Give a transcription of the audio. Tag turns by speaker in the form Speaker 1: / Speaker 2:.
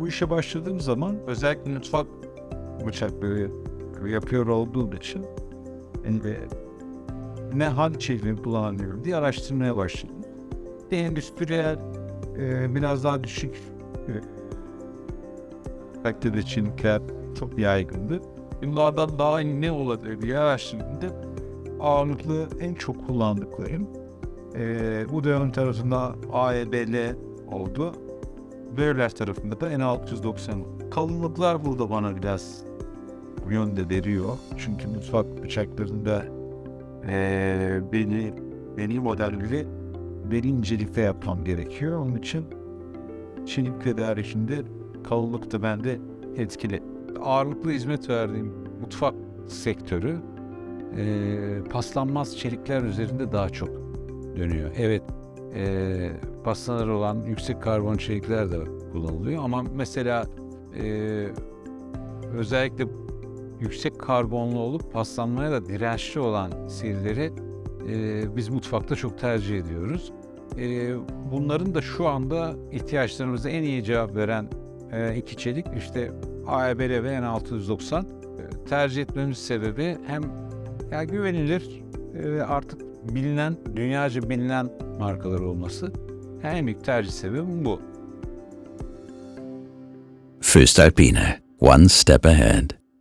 Speaker 1: bu işe başladığım zaman özellikle mutfak bıçakları yapıyor olduğum için ne hançeri kullanıyorum diye araştırmaya başladım. Bir endüstriyel e, biraz daha düşük e, kalitede çelikler çok yaygındı. Bunlardan daha ne olabilir diye araştırdığımda ağırlıklı en çok kullandıklarım e, bu dönem tarafında AEBL oldu. Böğürler tarafında da N690. Kalınlıklar burada bana biraz bu yönde veriyor. Çünkü mutfak bıçaklarında eee beni beni modelleri beni incelikte yapmam gerekiyor. Onun için çelik tedarikinde kalınlık da bende etkili. Ağırlıklı hizmet verdiğim mutfak sektörü eee, paslanmaz çelikler üzerinde daha çok dönüyor. Evet eee paslanır olan yüksek karbon çelikler de kullanılıyor ama mesela eee, özellikle yüksek karbonlu olup paslanmaya da dirençli olan serileri eee, biz mutfakta çok tercih ediyoruz. Eee, bunların da şu anda ihtiyaçlarımıza en iyi cevap veren eee, iki çelik işte AEBL ve N690 Eee, tercih etmemiz sebebi hem ya güvenilir eee, artık bilinen, dünyaca bilinen markalar olması. En büyük tercih sebebim bu.
Speaker 2: Föstalpine, one step ahead.